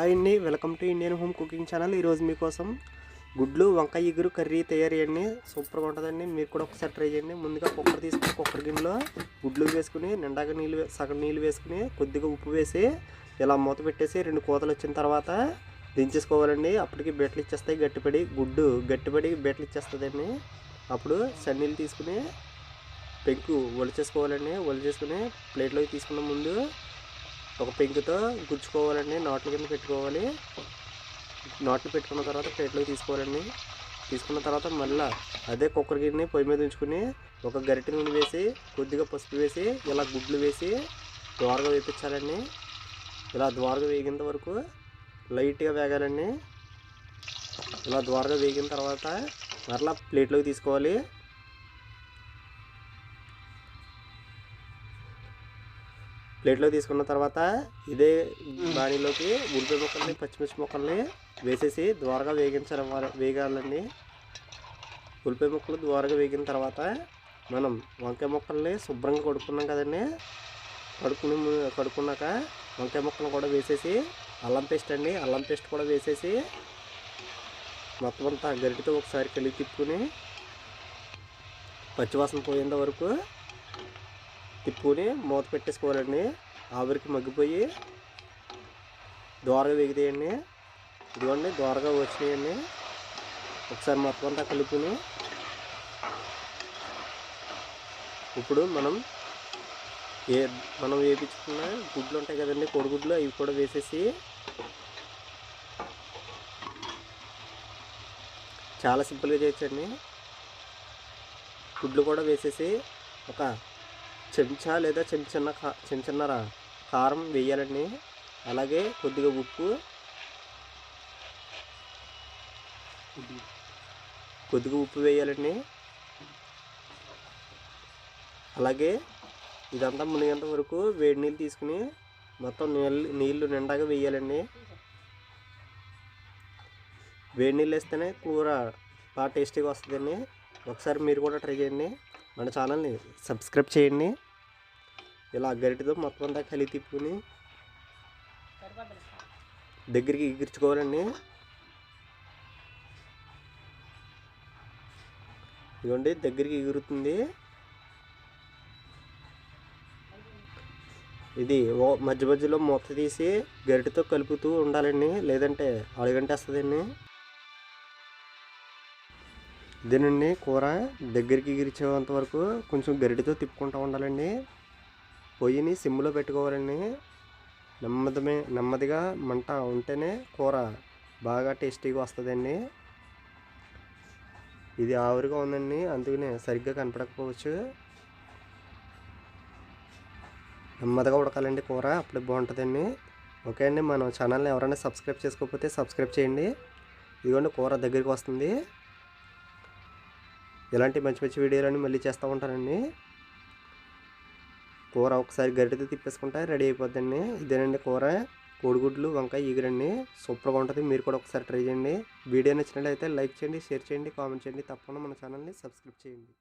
Hi అండి welcome to Indian home cooking channel. ఈరోజు మీకోసం గుడ్లు వంకాయ ఇగురు కర్రీ తయారు చేయండి సూపర్గా ఉంటుందండి. మీరు కూడా ఒకసారి ట్రై చేయండి. ముందుగా కుక్కర్ తీసుకుని కుక్కర్ గిన్నెలో గుడ్లు వేసుకుని నిండాగా నీళ్ళు సగం నీళ్ళు వేసుకుని కొద్దిగా ఉప్పు వేసి ఇలా మూత పెట్టేసి రెండు కోతలు వచ్చిన తర్వాత దించేసుకోవాలండి. అప్పటికి బెట్లు ఇచ్చేస్తాయి గట్టిపడి గుడ్డు గట్టిపడి బెట్లు ఇచ్చేస్తుందండి. అప్పుడు సన్నీళ్ళు తీసుకుని పెంకు ఒలిచేసుకోవాలండి. ఒలిచేసుకుని ప్లేట్లోకి తీసుకున్న ముందు ఒక పెంకుతో గుచ్చుకోవాలండి నోట్ల కింద పెట్టుకోవాలి. నోట్లు పెట్టుకున్న తర్వాత ప్లేట్లోకి తీసుకోవాలండి. తీసుకున్న తర్వాత మళ్ళీ అదే కుక్కర్ గిన్నె పొయ్యి మీద ఉంచుకుని ఒక గరిటె నూనె వేసి కొద్దిగా పసుపు వేసి ఇలా గుడ్లు వేసి ద్వారగా వేపించాలండి. ఇలా ద్వారగా వేగినంత వరకు లైట్గా వేగాలండి. ఇలా ద్వారగా వేగిన తర్వాత మరలా ప్లేట్లోకి తీసుకోవాలి. ప్లేట్లో తీసుకున్న తర్వాత ఇదే బాణీలోకి ఉల్లిపాయ ముక్కల్ని పచ్చిమిర్చి ముక్కల్ని వేసేసి ద్వారగా వేగించాలి వా- వేగాలండి ఉల్లిపాయ ముక్కలు ద్వారగా వేగిన తర్వాత మనం వంకాయ ముక్కల్ని శుభ్రంగా కడుక్కున్నాం కదండి. కడుక్కుని కడుక్కున్నాక వంకాయ ముక్కలు కూడా వేసేసి అల్లం పేస్ట్ అండి అల్లం పేస్ట్ కూడా వేసేసి మొత్తం అంతా గరిటితో ఒకసారి కలిగి తిప్పుకుని పచ్చివాసన పోయేంత వరకు తిప్పుకొని మూత పెట్టేసుకోవాలండి. ఆవిరికి మగ్గిపోయి దోరగా వేగితేయండి. ఇదిగోండి దోరగా వచ్చినాయండి. ఒకసారి మొత్తం అంతా కలుపుకొని ఇప్పుడు మనం ఏ మనం వేపించుకున్న గుడ్లు ఉంటాయి కదండి కోడిగుడ్లు అవి కూడా వేసేసి చాలా సింపుల్గా చేయొచ్చండి. గుడ్లు కూడా వేసేసి ఒక చెంచా లేదా చిన్న చిన్న కా చిన్న కారం వేయాలండి. అలాగే కొద్దిగా ఉప్పు. కొద్దిగా ఉప్పు వేయాలండి. అలాగే ఇదంతా మునిగేంత వరకు వేడి నీళ్ళు తీసుకుని మొత్తం నీళ్ళు నీళ్ళు నిండాగా వేయాలండి. వేడి నీళ్ళు వేస్తేనే కూర బాగా టేస్టీగా వస్తుందండి. ఒకసారి మీరు కూడా ట్రై చేయండి. మన ఛానల్ని సబ్స్క్రైబ్ చేయండి. ఇలా గరిటితో మొత్తం అంతా కలిగి తిప్పుకుని దగ్గరికి ఎగిర్చుకోవాలండి. ఇదిగోండి దగ్గరికి ఎగురుతుంది. ఇది ఓ మధ్య మధ్యలో మూత తీసి గరిటతో కలుపుతూ ఉండాలండి. లేదంటే అడుగంటేస్తుందండి ఇదేనండి కూర దగ్గరికి గిరిచేంత వరకు కొంచెం గరిటితో తిప్పుకుంటూ ఉండాలండి. పొయ్యిని సిమ్లో పెట్టుకోవాలండి. నెమ్మదిమే నెమ్మదిగా మంట ఉంటేనే కూర బాగా టేస్టీగా వస్తుందండి. ఇది ఆవిరిగా ఉందండి అందుకనే సరిగ్గా కనపడకపోవచ్చు. నెమ్మదిగా ఉడకాలండి కూర అప్పుడు బాగుంటుందండి. ఓకే అండి మనం ఛానల్ని ఎవరైనా సబ్స్క్రైబ్ చేసుకోకపోతే సబ్స్క్రైబ్ చేయండి. ఇదిగోండి కూర దగ్గరికి వస్తుంది. ఇలాంటి మంచి మంచి వీడియోలని మళ్ళీ చేస్తూ ఉంటానండి. కూర ఒకసారి గరిటెతో తిప్పేసుకుంటే రెడీ అయిపోద్దండి. ఇదేనండి కూర. కోడిగుడ్లు వంకాయ ఈగరండి సూపర్గా ఉంటుంది. మీరు కూడా ఒకసారి ట్రై చేయండి. వీడియో నచ్చినట్లయితే లైక్ చేయండి షేర్ చేయండి కామెంట్ చేయండి. తప్పకుండా మన ఛానల్ని సబ్స్క్రైబ్ చేయండి.